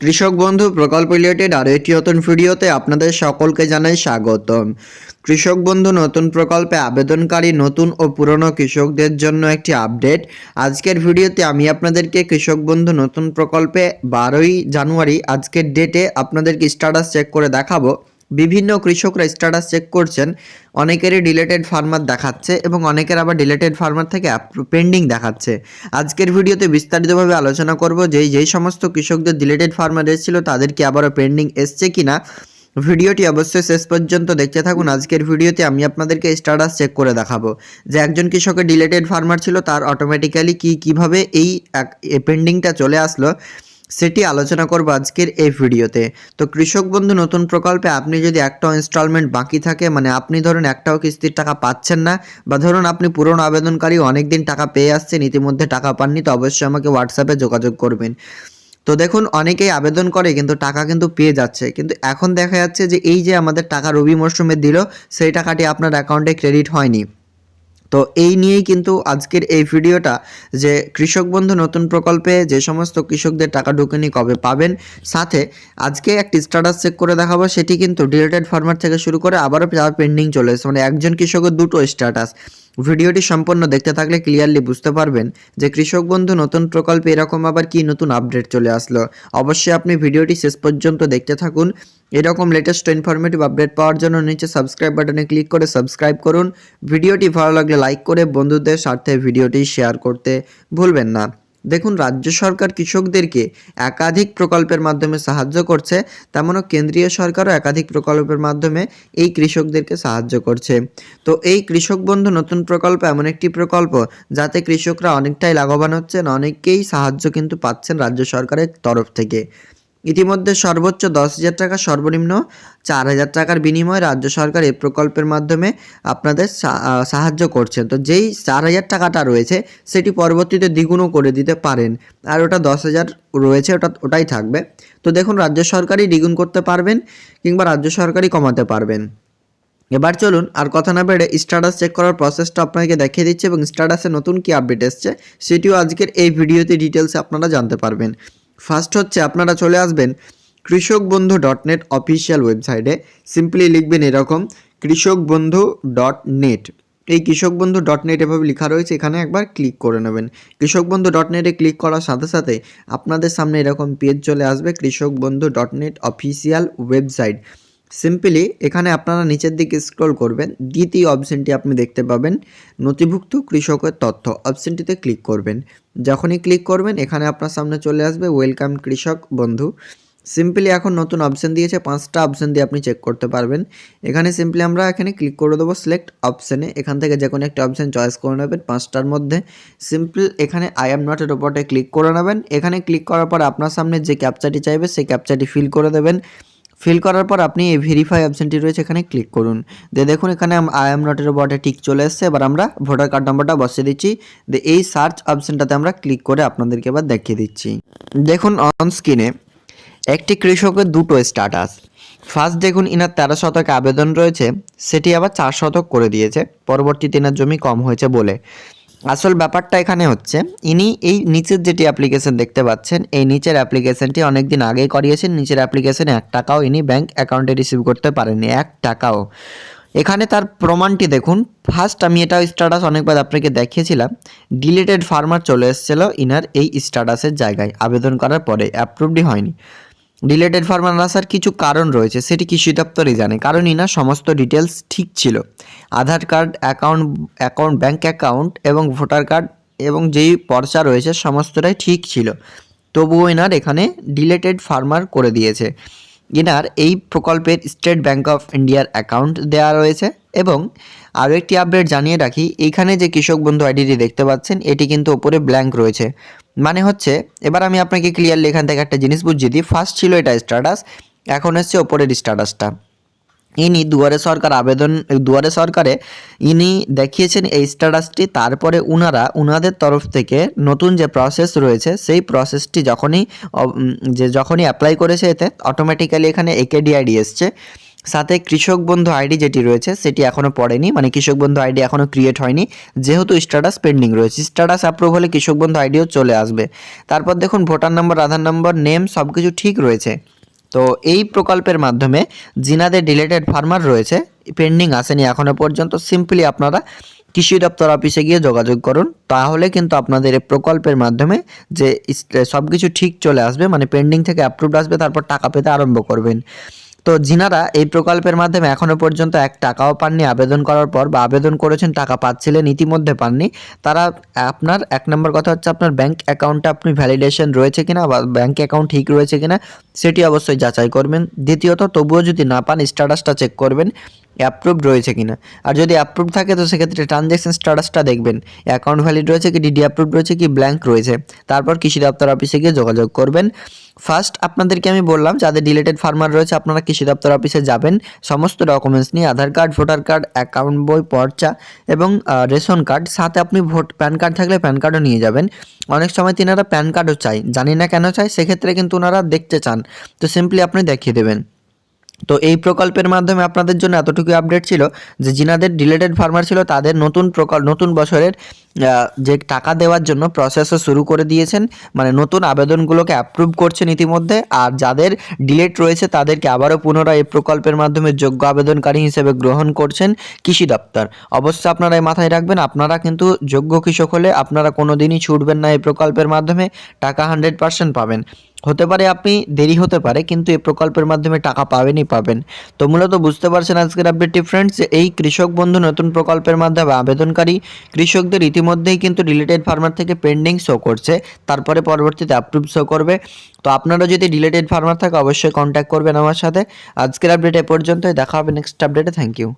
কৃষক বন্ধু প্রকল্প রিলেটেড আরও একটি নতুন ভিডিওতে আপনাদের সকলকে জানাই স্বাগতম। কৃষক বন্ধু, নতুন প্রকল্পে আবেদনকারী, নতুন ও পুরনো কৃষকদের জন্য একটি আপডেট আজকের ভিডিওতে আমি আপনাদেরকে কৃষক বন্ধু, নতুন প্রকল্পে বারোই জানুয়ারি আজকের ডেটে আপনাদেরকে স্ট্যাটাস চেক করে দেখাবো। বিভিন্ন কৃষকরা স্ট্যাটাস চেক করছেন। অনেকেরই ডিলেটেড ফার্মার দেখাচ্ছে এবং অনেকের আবার ডিলেটেড ফার্মার থেকে পেন্ডিং দেখাচ্ছে। আজকের ভিডিওতে বিস্তারিতভাবে আলোচনা করব যে যেই সমস্ত কৃষকদের ডিলেটেড ফার্মার এসেছিল তাদেরকে আবারও পেন্ডিং এসছে কিনা? ভিডিওটি অবশ্যই শেষ পর্যন্ত দেখতে থাকুন। আজকের ভিডিওতে আমি আপনাদেরকে স্ট্যাটাস চেক করে দেখাবো যে একজন কৃষকের ডিলেটেড ফার্মার ছিল, তার অটোমেটিক্যালি কি, কীভাবে এই পেন্ডিংটা চলে আসলো। সেটি আলোচনা করব আজকের এই ভিডিওতে। তো কৃষক বন্ধু, নতুন প্রকল্পে আপনি যদি একটাও ইনস্টলমেন্ট বাকি থাকে মানে আপনি ধরুন একটাও কিস্তির টাকা পাচ্ছেন না, বা ধরুন আপনি পুরনো আবেদনকারী অনেক দিন টাকা পেয়ে আসছেন, ইতিমধ্যে টাকা পাননি, তো অবশ্যই আমাকে হোয়াটসঅ্যাপে যোগাযোগ করবেন। তো দেখুন, অনেকেই আবেদন করে, কিন্তু টাকা কিন্তু পেয়ে যাচ্ছে। কিন্তু এখন দেখা যাচ্ছে যে, এই যে আমাদের টাকা রবি মরশুমে দিল, সেই টাকাটি আপনার অ্যাকাউন্টে ক্রেডিট হয়নি। তো এই নিয়েই কিন্তু আজকের এই ভিডিওটা যে কৃষক বন্ধু নতুন প্রকল্পে যে সমস্ত কৃষকদের টাকা ঢুকেনি কবে পাবেন, সাথে আজকে একটি স্ট্যাটাস চেক করে দেখাবো, সেটি কিন্তু ডিলেটেড ফার্মার থেকে শুরু করে আবারও পেন্ডিং চলে এসেছে। মানে একজন কৃষকের দুটো স্ট্যাটাস ভিডিওটি সম্পূর্ণ দেখতে থাকলে ক্লিয়ারলি বুঝতে পারবেন যে কৃষক বন্ধু নতুন প্রকল্পে এরকম আবার কি নতুন আপডেট চলে আসলো। অবশ্যই আপনি ভিডিওটি শেষ পর্যন্ত দেখতে থাকুন। এরকম লেটেস্ট ইনফরমেটিভ আপডেট পাওয়ার জন্য নিচে সাবস্ক্রাইব বাটনে ক্লিক করে সাবস্ক্রাইব করুন। ভিডিওটি ভালো লাগলে লাইক করে বন্ধুদের স্বার্থে ভিডিওটি শেয়ার করতে ভুলবেন না। দেখুন, রাজ্য সরকার কৃষকদেরকে একাধিক প্রকল্পের মাধ্যমে সাহায্য করছে, তেমনও কেন্দ্রীয় সরকারও একাধিক প্রকল্পের মাধ্যমে এই কৃষকদেরকে সাহায্য করছে। তো এই কৃষক বন্ধু নতুন প্রকল্প এমন একটি প্রকল্প, যাতে কৃষকরা অনেকটাই লাভবান হচ্ছেন অনেকেই সাহায্য কিন্তু পাচ্ছেন রাজ্য সরকারের তরফ থেকে। ইতিমধ্যে সর্বোচ্চ দশ হাজার টাকা সর্বনিম্ন চার হাজার টাকার বিনিময়ে রাজ্য সরকার এই প্রকল্পের মাধ্যমে আপনাদের সাহায্য করছেন। তো যেই চার হাজার টাকাটা রয়েছে, সেটি পরবর্তীতে দ্বিগুণও করে দিতে পারেন। আর ওটা দশ হাজার রয়েছে, ওটা, ওটাই থাকবে। তো দেখুন, রাজ্য সরকারই দ্বিগুণ করতে পারবেন কিংবা রাজ্য সরকারই কমাতে পারবেন। এবার চলুন, আর কথা না বেড়ে স্ট্যাটাস চেক করার প্রসেসটা আপনাকে দেখিয়ে দিচ্ছে এবং স্ট্যাটাসে নতুন কি আপডেট এসছে, সেটিও আজকের এই ভিডিওতে ডিটেলসে আপনারা জানতে পারবেন। ফার্স্ট হচ্ছে আপনারা চলে আসবেন Krishak Bandhu dot net official ওয়েবসাইটে সিম্পলি লিখবেন এরকম কৃষক বন্ধু ডট নেট এই কৃষক বন্ধু ডট নেট এভাবে লেখা রয়েছে, এখানে একবার ক্লিক করে নেবেন। কৃষক বন্ধু ডট নেটে ক্লিক করার সাথে সাথে আপনাদের সামনে এরকম পেজ চলে আসবে Krishak Bandhu dot net official website simply এখানে আপনারা নিচের দিকে স্ক্রল করবেন। দ্বিতীয় অপশনটি আপনি দেখতে পাবেন, নথিভুক্ত কৃষকের তথ্য। অপশনটিতে ক্লিক করবেন। যখনই ক্লিক করবেন, এখানে আপনার সামনে চলে আসবে ওয়েলকাম কৃষক বন্ধু। সিম্পলি এখন নতুন অপশন দিয়েছে, পাঁচটা অপশন দিয়ে আপনি চেক করতে পারবেন। এখানে সিম্পলি আমরা এখানে ক্লিক করে দেবো সিলেক্ট অপশানে এখান থেকে যে কোনো একটা অপশান চয়েস করে নেবেন পাঁচটার মধ্যে। সিম্পল এখানে আই এম নটের ওপরটা ক্লিক করে নেবেন। এখানে ক্লিক করার পর আপনার সামনে যে ক্যাপচাটি চাইবে, সেই ক্যাপচাটি ফিল করে দেবেন। ফিল করার পর আপনি এই ভেরিফাই অপশনটি রয়েছে, এখানে ক্লিক করুন। দিয়ে দেখুন, এখানে আই এম নটের বটে টিক চলে এসছে। এবার আমরা ভোটার কার্ড নাম্বারটা বসিয়ে দিচ্ছি। দিয়ে এই সার্চ অপশনটাতে আমরা ক্লিক করে আপনাদেরকে এবার দেখিয়ে দিচ্ছি। দেখুন অন স্ক্রিনে একটি কৃষকের দুটো স্ট্যাটাস ফার্স্ট দেখুন, ইনার তেরো শতক আবেদন রয়েছে, সেটি আবার চার শতক করে দিয়েছে। পরবর্তীতে ইনার জমি কম হয়েছে বলে। আসল ব্যাপারটা এখানে হচ্ছে, ইনি এই নিচের যেটি অ্যাপ্লিকেশন দেখতে পাচ্ছেন, এই নিচের অ্যাপ্লিকেশনটি অনেক দিন আগেই করিয়েছেন, নিচের অ্যাপ্লিকেশনে এক টাকাও ইনি ব্যাংক অ্যাকাউন্টে রিসিভ করতে পারেননি, এক টাকাও। এখানে তার প্রমাণটি দেখুন ফার্স্ট আমি এটা স্ট্যাটাস অনেকবার আপনাকে দেখিয়েছিলাম ডিলিটেড ফার্মার চলে এসেছিল ইনার এই স্ট্যাটাসের জায়গায়, আবেদন করার পরে অ্যাপ্রুভডই হয়নি। ডিলেটেড ফার্মার আসার কিছু কারণ রয়েছে, সেটি কৃষি দপ্তরই জানে। কারণ ইনা সমস্ত ডিটেলস ঠিক ছিল। Aadhaar card account account bank account এবং ভোটার কার্ড এবং যেই পর্চা রয়েছে, সমস্তটাই ঠিক ছিল। তবুও এনার এখানে ডিলেটেড ফার্মার করে দিয়েছে। এনার এই প্রকল্পের স্টেট ব্যাঙ্ক অফ ইন্ডিয়ার অ্যাকাউন্ট দেওয়া রয়েছে এবং আরও একটি আপডেট জানিয়ে রাখি, এখানে যে কৃষক বন্ধু আইডিটি দেখতে পাচ্ছেন, এটি কিন্তু ওপরে ব্ল্যাঙ্ক রয়েছে। মানে হচ্ছে, এবার আমি আপনাকে ক্লিয়ারলি এখান থেকে একটা জিনিস বুঝিয়ে দিই ফার্স্ট ছিল এটা স্ট্যাটাস এখন হচ্ছে ওপরের স্ট্যাটাসটা ইনি দুয়ারে সরকার আবেদন, দুয়ারে সরকারে ইনি দেখিয়েছেন এই স্ট্যাটাসটি, তারপরে উনারা, উনাদের তরফ থেকে নতুন যে প্রসেস রয়েছে, সেই প্রসেসটি যখনই যে যখনই অ্যাপ্লাই করেছে এতে অটোমেটিক্যালি এখানে একেডিআইডি এসছে। সাথে কৃষক বন্ধু আইডি যেটি রয়েছে, সেটি এখনও পড়েনি মানে কৃষক বন্ধু আইডি এখনও ক্রিয়েট হয়নি, যেহেতু স্ট্যাটাস পেন্ডিং রয়েছে। স্ট্যাটাস অ্যাপ্রুভ হলে কৃষক বন্ধু আইডিও চলে আসবে। তারপর দেখুন, ভোটার নম্বর, আধার নম্বর নেম সব কিছু ঠিক রয়েছে। তো এই প্রকল্পের মাধ্যমে জিনাদের ডিলেটেড ফার্মার রয়েছে, পেন্ডিং আসেনি এখনও পর্যন্ত, সিম্পলি আপনারা কৃষি দপ্তর অফিসে গিয়ে যোগাযোগ করুন, তাহলে কিন্তু আপনাদের এই প্রকল্পের মাধ্যমে যে সব কিছু ঠিক চলে আসবে মানে পেন্ডিং থেকে অ্যাপ্রুভড আসবে, তারপর টাকা পেতে আরম্ভ করবেন। তো জিনারা এই প্রকল্পের মাধ্যমে এখনও পর্যন্ত এক টাকাও পাননি। আবেদন করার পর বা আবেদন করেছেন, টাকা পাচ্ছিলেন, ইতিমধ্যে পাননি। তারা আপনার, এক নম্বর কথা হচ্ছে আপনার ব্যাঙ্ক অ্যাকাউন্টে আপনি ভ্যালিডেশন রয়েছে কিনা বা ব্যাঙ্ক অ্যাকাউন্ট ঠিক রয়েছে কিনা, সেটি অবশ্যই যাচাই করবেন। দ্বিতীয়ত, তবুও যদি না পান স্ট্যাটাসটা চেক করবেন। অ্যাপ্রুভড রয়েছে কিনা। আর যদি অ্যাপ্রুভ থাকে, তো সেক্ষেত্রে ট্রানজ্যাকশন স্ট্যাটাসটা দেখবেন। অ্যাকাউন্ট ভ্যালিড রয়েছে কি ডিডি অ্যাপ্রুভ রয়েছে কি ব্ল্যাঙ্ক রয়েছে। তারপর কৃষি দপ্তর অফিসে গিয়ে যোগাযোগ করবেন। ফার্স্ট আপনাদেরকে আমি বললাম, যাদের ডিলেটেড ফার্মার রয়েছে, আপনারা কৃষি দপ্তর অফিসে যাবেন। সমস্ত ডকুমেন্টস নিয়ে, Aadhaar card voter card account বই, পর্চা এবং রেশন কার্ড সাথে আপনি ভোট প্যান কার্ড থাকলে প্যান কার্ডও নিয়ে যাবেন। অনেক সময় তিনারা প্যান কার্ডও চাই জানি না কেন চাই সেক্ষেত্রে কিন্তু ওনারা দেখতে চান। তো সিম্পলি আপনি দেখিয়ে দেবেন। তো এই প্রকল্পের মাধ্যমে আপনাদের জন্য এতটুকু আপডেট ছিল যে, যিনাদের ডিলেটেড ফার্মার ছিল, তাদের নতুন প্রকল্প নতুন বছরের যে টাকা দেওয়ার জন্য প্রসেসও শুরু করে দিয়েছেন মানে নতুন আবেদনগুলোকে অ্যাপ্রুভ করছেন ইতিমধ্যে, আর যাদের ডিলেট রয়েছে তাদেরকে আবারও পুনরায় এই প্রকল্পের মাধ্যমে যোগ্য আবেদনকারী হিসেবে গ্রহণ করছেন কৃষি দপ্তর। অবশ্যই আপনারা এই মাথায় রাখবেন, আপনারা কিন্তু যোগ্য কৃষক হলে আপনারা কোনো দিনই ছুটবেন না এই প্রকল্পের মাধ্যমে, টাকা হান্ড্রেড পার্সেন্ট পাবেন। হতে পারে আপনি দেরি হতে পারে, কিন্তু এই প্রকল্পের মাধ্যমে টাকা পাবেনই পাবেন। তো মূলত বুঝতে পারছেন আজকের আপডেটটি ফ্রেন্ডস এই কৃষক বন্ধু নতুন প্রকল্পের মাধ্যমে আবেদনকারী কৃষকদের ইতিমধ্যেই কিন্তু রিলেটেড ফার্মার থেকে পেন্ডিং শো করছে। তারপরে পরবর্তীতে অ্যাপ্রুভ শো করবে। তো আপনারা যদি রিলেটেড ফার্মার থাকে, অবশ্যই কন্ট্যাক্ট করবেন আমার সাথে। আজকের আপডেট এ পর্যন্তই। দেখা হবে নেক্সট আপডেটে থ্যাংক ইউ